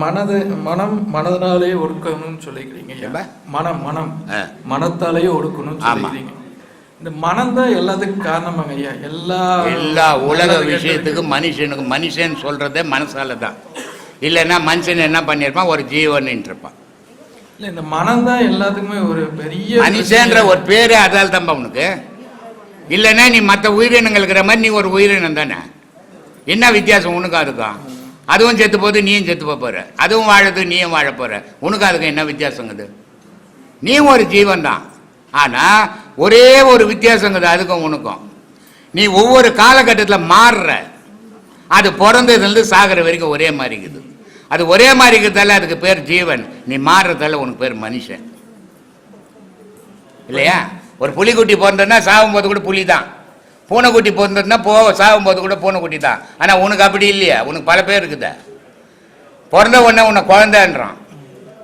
மனது மனம் மனதனாலே ஒடுக்கணும்னு சொல்லிக்கிறீங்க ஐயா. மனம் மனம். மனத்தாலே ஒடுக்கணும்னு சொல்லிக்கிறீங்க. இந்த மனம் தான் எல்லாத்துக்கும் காரணமாங்க ஐயா. எல்லா எல்லா உலக விஷயத்துக்கு மனுஷனுக்கு மனுஷன் சொல்றதே மனசால தான். இல்லைன்னா மனுஷன் என்ன பண்ணியிருப்பான்? ஒரு ஜீவன் இருப்பான் இல்ல இந்த மனம் தான் எல்லாத்துக்குமே ஒரு பெரிய மனுஷன்ற ஒரு பேரே அதால் தான்ப்பா உனக்கு. இல்லைன்னா நீ மற்ற உயிரினங்கள் இருக்கிற மாதிரி நீ ஒரு உயிரினம் தானே என்ன வித்தியாசம் உனக்கு அதுக்கும்? அதுவும் செத்து போகுது நீயும் செத்து போற. அதுவும் வாழது நீயும் வாழ போற. உனக்கு அதுக்கு என்ன வித்தியாசங்குது நீயும் ஒரு ஜீவன் தான் ஆனா ஒரே ஒரு வித்தியாசங்குது அதுக்கும் உனக்கும். நீ ஒவ்வொரு காலகட்டத்தில் மாறுற. அது பிறந்ததுலேருந்து சாகிற வரைக்கும் ஒரே மாதிரி இருக்குது. அது ஒரே மாதிரி இருக்கிறதால அதுக்கு பேர் ஜீவன். நீ மாறுறதால உனக்கு பேர் மனுஷன். இல்லையா? ஒரு புலிக்குட்டி பிறந்ததுன்னா சாகும்போது கூட புலி தான் பூனைக்குட்டி பிறந்ததுன்னா போ சாகும்போது கூட பூனைக்குட்டி தான். ஆனால் உனக்கு அப்படி இல்லையா. உனக்கு பல பேர் இருக்குதே. பிறந்த உடனே உன்னை குழந்தைன்றான்.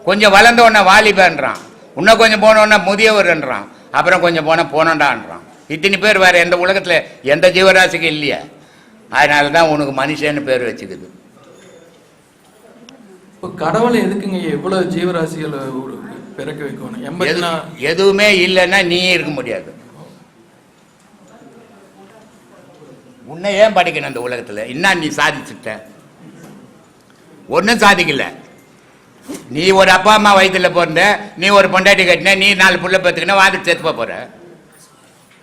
கொஞ்சம் வளர்ந்த உடனே வாலிபன்றான். இன்னும் கொஞ்சம் போன உடனே முதியவர்ன்றான். அப்புறம் கொஞ்சம் போனால் போனண்டான்றான். இத்தனை பேர் வேற எந்த உலகத்தில் எந்த ஜீவராசிக்கும் இல்லையா. அதனால தான் உனக்கு மனுஷன்னு பேர் வச்சுக்குது. இப்போ கடவுளை எதுக்குங்க ஐயா இவ்வளவு ஜீவராசிகளை பிறக்க வைக்கணும்? எதுவுமே இல்லைன்னா நீயே இருக்க முடியாது. உன்னை ஏன் படிக்கணும் இந்த உலகத்தில்? என்ன நீ சாதிச்சுட்ட? ஒன்றும் சாதிக்கல. நீ ஒரு அப்பா அம்மா வயித்துல பிறந்த நீ ஒரு பொண்டாட்டி கட்டின நீ நாலு புள்ள பத்துக்கின வாதி சேர்த்துப்ப போற.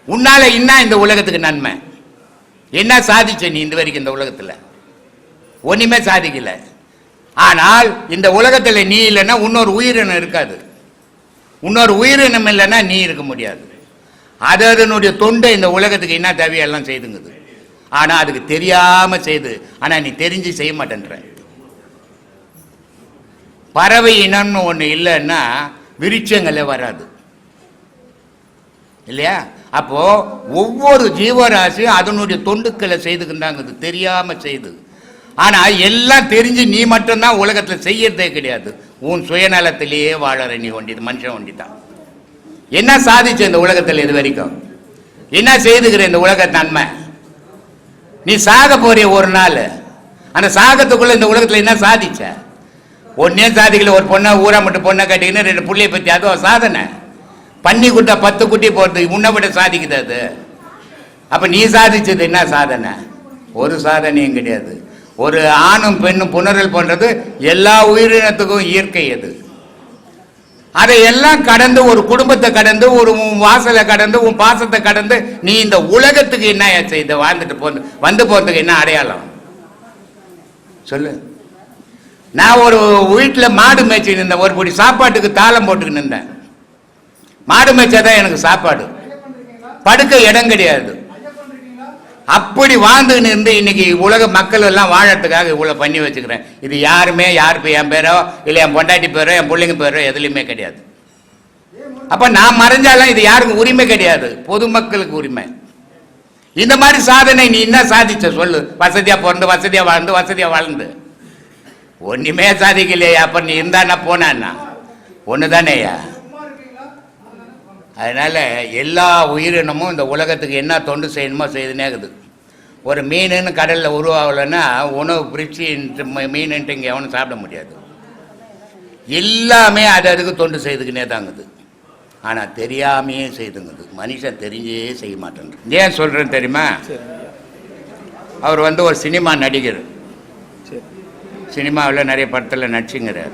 உன்னால என்ன இந்த உலகத்துக்கு நன்மை? என்ன சாதிச்ச நீ இந்த வரைக்கும் இந்த உலகத்தில்? ஒன்றுமே சாதிக்கல. ஆனால் இந்த உலகத்தில் நீ இல்லைன்னா இன்னொரு உயிரினம் இருக்காது. இன்னொரு உயிரினம் இல்லைன்னா நீ இருக்க முடியாது. அது அதனுடைய தொண்டை இந்த உலகத்துக்கு என்ன தேவையெல்லாம் செய்துங்குது. ஆனா அதுக்கு தெரியாம செய்து ஆனா நீ தெரிஞ்சு செய்ய மாட்டேன்ற. பறவை இனம்னு ஒண்ணு இல்லைன்னா விருட்சங்களே வராது. இல்லையா? அப்போ ஒவ்வொரு ஜீவராசியும் அதனுடைய தொண்டுக்களை செய்துக்கின்றாங்க இது தெரியாம செய்து. ஆனா எல்லாம் தெரிஞ்சு நீ மட்டும்தான் உலகத்துல செய்யறதே கிடையாது. உன் சுயநலத்திலேயே வாழற நீ ஒண்டி மனுஷன் ஒண்டி தான் என்ன சாதிச்ச இந்த உலகத்துல இது வரைக்கும்? என்ன செய்துக்கிற இந்த உலக நன்மை நீ சாக போறிய ஒரு நாள். அந்த சாகத்துக்குள்ள இந்த உலகத்துல என்ன சாதிச்ச? ஒன்னே சாதிக்கல ஒரு பொண்ணை ஊரா மட்டும் பொண்ணை கட்டிக்கின்னு ரெண்டு புள்ளைய பத்தி அதுவும் சாதனை? பண்ணி குட்டை பத்து குட்டி போறது உன்னை விட சாதிக்குது அது. அப்ப நீ சாதிச்சது என்ன சாதனை? ஒரு சாதனையும் கிடையாது. ஒரு ஆணும் பெண்ணும் புணரல் பண்றது எல்லா உயிரினத்துக்கும் இயற்கை அது. அதை எல்லாம் கடந்து ஒரு குடும்பத்தை கடந்து ஒரு உன் வாசலை கடந்து உன் பாசத்தை கடந்து நீ இந்த உலகத்துக்கு என்ன செய்த? வாழ்ந்துட்டு போ வந்து போறதுக்கு என்ன அடையாளம்? சொல்லு. நான் ஒரு வீட்டில் மாடு மேய்ச்சி நின்றேன் ஒரு படி சாப்பாட்டுக்கு தாளம் போட்டுக்கின்னு நின்றேன் மாடு மேய்ச்சாதான் எனக்கு சாப்பாடு. படுக்க இடம் கிடையாது. அப்படி வாழ்ந்துன்னு இருந்து இன்னைக்கு உலக மக்கள் எல்லாம் வாழறதுக்காக இவ்வளவு பண்ணி வச்சுக்கிறேன். இது யாருமே யார் என் பேரோ இல்லை என் பொண்டாட்டி பேரோ என் பிள்ளைங்க பேரோ எதுலையுமே கிடையாது. அப்ப நான் மறைஞ்சாலும் இது யாருக்கும் உரிமை கிடையாது. பொதுமக்களுக்கு உரிமை. இந்த மாதிரி சாதனை நீ என்ன சாதிச்ச சொல்லு. வசதியா பிறந்து வசதியா வாழ்ந்து வசதியா வாழ்ந்து. ஒன்றுமே சாதிக்கலையா அப்ப நீ இருந்தா போனான்னா ஒண்ணுதானேயா அதனால் எல்லா உயிரினமும் இந்த உலகத்துக்கு என்ன தொண்டு செய்யணுமோ செய்துனே இருக்குது. ஒரு மீனுன்னு கடலில் உருவாகலைன்னா உணவு பிரிச்சு மீனுன்ட்டு இங்கே எவனும் சாப்பிட முடியாது. எல்லாமே அது அதுக்கு தொண்டு செய்துக்கினே தாங்குது ஆனால் தெரியாமையே செய்துங்குது. மனுஷன் தெரிஞ்சே செய்ய மாட்டேன் ஏன் சொல்கிறேன்னு தெரியுமா? அவர் வந்து ஒரு சினிமா நடிகர். சரி சினிமாவில் நிறைய படத்தில் நடிச்சுங்கிறார்.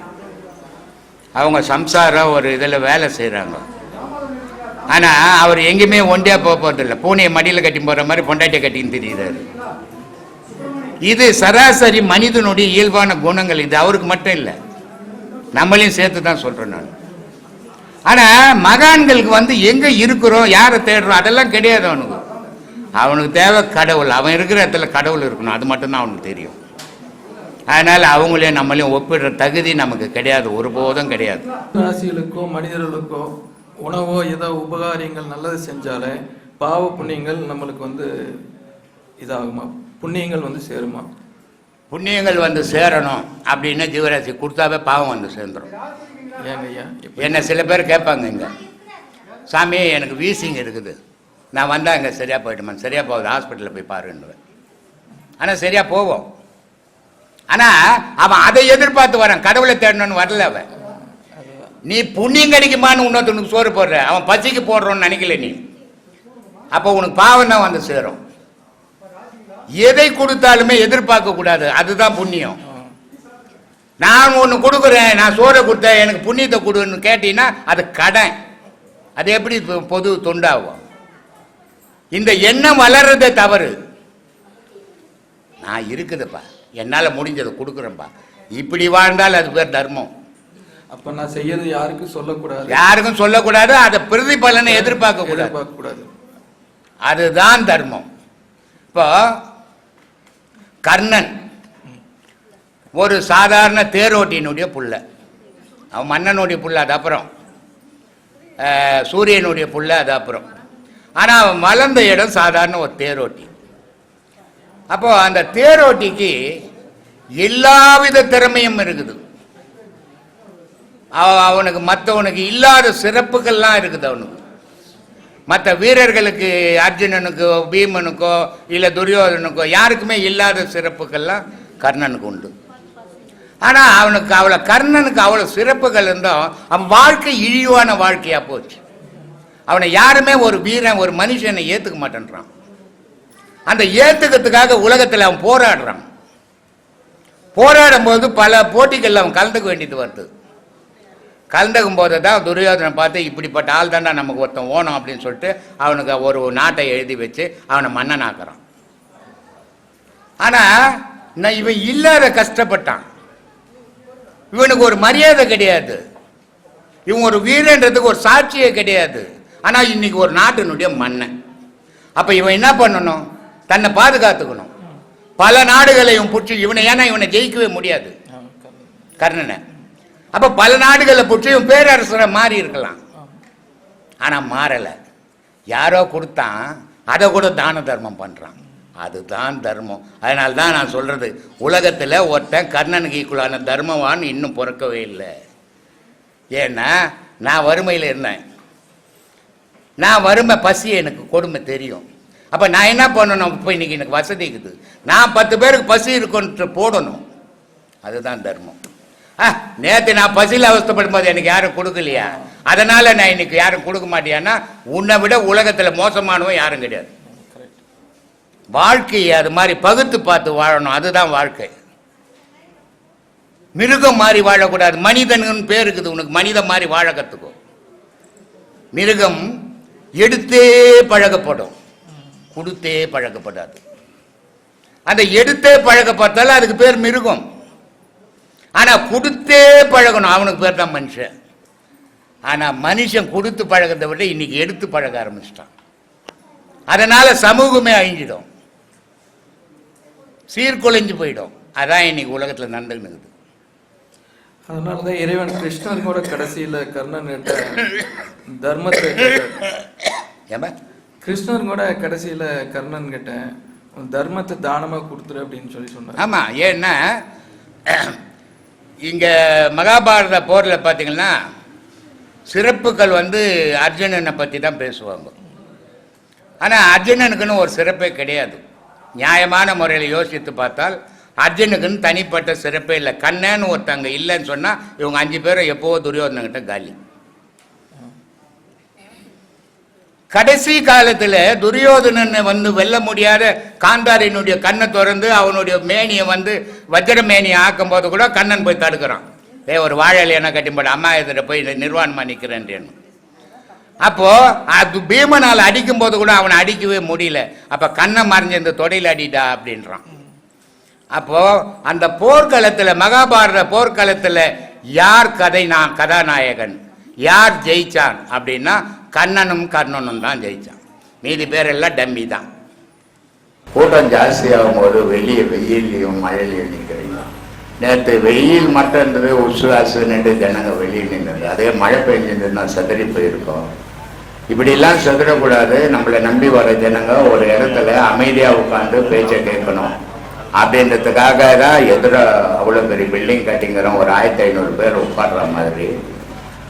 அவங்க சம்சாரம் ஒரு இதில் வேலை செய்கிறாங்க ஆனால் அவர் எங்கேயுமே ஒண்டியாக போக போகிறதில்ல பூனையை மடியில் கட்டி போகிற மாதிரி பொண்டாட்டியை கட்டின்னு திரிகிறாரு. இது சராசரி மனிதனுடைய இயல்பான குணங்கள். இது அவருக்கு மட்டும் இல்லை. நம்மளையும் சேர்த்து தான் சொல்கிறேன் நான். ஆனால் மகான்களுக்கு வந்து எங்கே இருக்கிறோம் யாரை தேடுறோம் அதெல்லாம் கிடையாது அவனுக்கு. அவனுக்கு தேவை கடவுள். அவன் இருக்கிற இடத்துல கடவுள் இருக்கணும். அது மட்டும்தான் அவனுக்கு தெரியும். அதனால் அவங்களையும் நம்மளையும் ஒப்பிடுற தகுதி நமக்கு கிடையாது. ஒருபோதும் கிடையாது. ராசிகளுக்கோ மனிதர்களுக்கோ உணவோ ஏதோ உபகாரியங்கள் நல்லது செஞ்சாலே பாவ புண்ணியங்கள் நம்மளுக்கு வந்து இதாகுமா? புண்ணியங்கள் வந்து சேருமா? புண்ணியங்கள் வந்து சேரணும் அப்படின்னு ஜீவராசி கொடுத்தாவே பாவம் வந்து சேர்ந்துடும் ஐயா என்ன சில பேர் கேட்பாங்க இங்கே சாமி எனக்கு வீசிங் இருக்குது. நான் வந்தால் இங்கே சரியாக போயிட்டுமா? சரியாக போகுது ஹாஸ்பிட்டலில் போய் பாருன்னுவேன் ஆனால் சரியாக போவோம் ஆனால் அவன் அதை எதிர்பார்த்து வரான். கடவுளை தேடணும்னு வரல அவன். நீ புண்ணியம் கிடைக்குமான்னு இன்னொருத்தனுக்கு சோறு போடுற. அவன் பசிக்கு போடுறோன்னு நினைக்கல நீ. அப்போ உனக்கு பாவம் தான் வந்து சேரும். எதை கொடுத்தாலுமே எதிர்பார்க்க கூடாது. அதுதான் புண்ணியம். நான் ஒன்று கொடுக்குறேன் நான் சோறை கொடுத்தேன் எனக்கு புண்ணியத்தை கொடுன்னு கேட்டீங்கன்னா அது கடன். அது எப்படி பொ- பொது தொண்டாகும்? இந்த எண்ணம் வளர்றதே தவறு. நான் இருக்குதுப்பா. என்னால் முடிஞ்சதை கொடுக்குறேன்ப்பா இப்படி வாழ்ந்தால் அது பேர் தர்மம். அப்ப நான் செய்யறது யாருக்கும் சொல்லக்கூடாது. யாருக்கும் சொல்லக்கூடாது அதை பிரதிபலனை எதிர்பார்க்க கூடாது எதிர்பார்க்க கூடாது அதுதான் தர்மம். இப்போ கர்ணன் ஒரு சாதாரண தேரோட்டியினுடைய புள்ள. அவன் மன்னனுடைய புள்ள அது அப்புறம். சூரியனுடைய புள்ள அது அப்புறம். ஆனால் அவன் வளர்ந்த இடம் சாதாரண ஒரு தேரோட்டி. அப்போ அந்த தேரோட்டிக்கு எல்லாவித திறமையும் இருக்குது. அவனுக்கு மற்றவனுக்கு இல்லாத சிறப்புகள்லாம் இருக்குது அவனுக்கு. மற்ற வீரர்களுக்கு அர்ஜுனனுக்கோ பீமனுக்கோ இல்லை துரியோதனுக்கோ யாருக்குமே இல்லாத சிறப்புகள்லாம் கர்ணனுக்கு உண்டு. ஆனால் அவனுக்கு அவ்வளோ கர்ணனுக்கு அவ்வளோ சிறப்புகள் இருந்தோம். அவன் வாழ்க்கை இழிவான வாழ்க்கையாக போச்சு. அவனை யாருமே ஒரு வீரன் ஒரு மனுஷனை ஏற்றுக்க மாட்டேன்றான். அந்த ஏற்றுக்கிறதுக்காக உலகத்தில் அவன் போராடுறான். போராடும் போது பல போட்டிகளில் அவன் கலந்துக்க வேண்டியது வருது. கலந்துக்கும் போது தான் துரியோதனை பார்த்து இப்படிப்பட்ட ஆள் தான்டா நமக்கு ஒருத்தன் ஓணும் அப்படின்னு சொல்லிட்டு அவனுக்கு ஒரு நாட்டை எழுதி வச்சு அவனை மன்னனாக்குறான். ஆனால் நான் இவன் இல்லாத கஷ்டப்பட்டான். இவனுக்கு ஒரு மரியாதை கிடையாது. இவன் ஒரு வீரன்றதுக்கு ஒரு சாட்சியே கிடையாது. ஆனால் இன்னைக்கு ஒரு நாட்டினுடைய மன்னன். அப்போ இவன் என்ன பண்ணணும்? தன்னை பாதுகாத்துக்கணும். பல நாடுகளை இவன் பிடிச்சி இவனை ஏன்னா இவனை ஜெயிக்கவே முடியாது. கர்ணன். அப்போ பல நாடுகளில் பிடிச்சி பேரரசரை மாறி இருக்கலாம். ஆனால் மாறலை. யாரோ கொடுத்தான் அதை கூட தான தர்மம் பண்ணுறான் அதுதான் தர்மம். அதனால தான் நான் சொல்கிறது உலகத்தில் ஒருத்தன் கர்ணனுக்கு ஈக்குவலான தர்மவான் இன்னும் பிறக்கவே இல்லை. ஏன்னா நான் வறுமையில் இருந்தேன். நான் வறுமை பசி எனக்கு கொடுமை தெரியும். அப்போ நான் என்ன பண்ணணும்? இப்போ இன்னைக்கு எனக்கு வசதி இருக்குது. நான் பத்து பேருக்கு பசி இருக்குன்ட்டு போடணும். அதுதான் தர்மம். நேற்று நான் பசியில் அவஸ்தப்படும் போது எனக்கு யாரும் கொடுக்கலையா? அதனால் நான் இன்னைக்கு யாரும் கொடுக்க மாட்டியான்னா உன்னை விட உலகத்தில் மோசமானவன் யாரும் கிடையாது. வாழ்க்கையை அது மாதிரி பகுத்து பார்த்து வாழணும் அதுதான் வாழ்க்கை. மிருகம் மாதிரி வாழக்கூடாது. மனிதன் பேர் இருக்குது உனக்கு மனிதன் மாதிரி வாழ கற்றுக்கும் மிருகம் எடுத்தே பழகப்படும். கொடுத்தே பழக்கப்படாது அந்த எடுத்தே பழகப்பட்டாலும் அதுக்கு பேர் மிருகம். ஆனா கொடுத்தே பழகணும். அவனுக்கு பேர் தான் மனுஷன். ஆனா மனுஷன் கொடுத்து பழகிறத விட இன்னைக்கு எடுத்து பழக ஆரம்பிச்சிட்டான். அதனால சமூகமே அழிஞ்சிடும். சீர்குலைஞ்சு போயிடும். அதான் இன்னைக்கு உலகத்துல நடந்துக்கிட்டு இருக்குது. அதனாலதான் இறைவன் கிருஷ்ணர் கூட கடைசியில கர்ணன் தர்மத்தை. ஏம்பா கிருஷ்ணர் கூட கடைசியில கர்ணன் கிட்ட தர்மத்தை தானமா கொடுத்துரு அப்படின்னு சொல்லி சொன்னார். ஆமா ஏன்னா இங்கே மகாபாரத போரில் பார்த்தீங்கன்னா சிறப்புகள் வந்து அர்ஜுனனை பற்றி தான் பேசுவாங்க. ஆனால் அர்ஜுனனுக்குன்னு ஒரு சிறப்பே கிடையாது. நியாயமான முறையில் யோசித்து பார்த்தால் அர்ஜுனுக்குன்னு தனிப்பட்ட சிறப்பே இல்லை. கண்ணன்னு ஒருத்தங்க இல்லைன்னு சொன்னால் இவங்க அஞ்சு பேரும் எப்போவோ துரியோதனங்கிட்ட காலி. கடைசி காலத்துல துரியோதனன் வந்து வெல்ல முடியாத காந்தாரினுடைய கண்ணை திறந்து அவனுடைய மேனியை வந்து வஜ்ர மேனியை ஆக்கும் போது கூட கண்ணன் போய் தடுக்கிறான். ஏ ஒரு வாழை என்ன கட்டிப்பட அம்மா எதிர போய் நிர்வாணமா நிற்கிறேன் அப்போ அது பீமனால் அடிக்கும் போது கூட அவனை அடிக்கவே முடியல. அப்ப கண்ணை மறைஞ்ச இந்த தொடையில் அடிடா அப்படின்றான். அப்போ அந்த போர்க்களத்தில் மகாபாரத போர்க்களத்தில் யார் கதை நான் கதாநாயகன்? யார் ஜெயிச்சான் அப்படின்னா கண்ணனும் கர்ணனும் தான் ஜெயிச்சான். மீதி பேரெல்லாம் டம்மி தான். கூட்டம் ஜாஸ்தியாகும் போது வெளியே வெயிலையும் மழையிலையும் நிற்கிறீங்க நேற்று வெயில் மட்டும் இருந்தது உசுவாசு நின்று ஜனங்க வெளியே நின்றது. அதே மழை பெஞ்சிருந்ததுன்னா சதறி போயிருக்கோம். இப்படிலாம் செதறக்கூடாது. நம்மளை நம்பி வர ஜனங்க ஒரு இடத்துல அமைதியாக உட்காந்து பேச்சை கேட்கணும். அப்படின்றதுக்காக தான் எதிர அவ்வளோ பெரிய பில்டிங் கட்டிங்கிறோம். ஒரு ஆயிரத்தி ஐநூறு பேர் உட்கார்ற மாதிரி.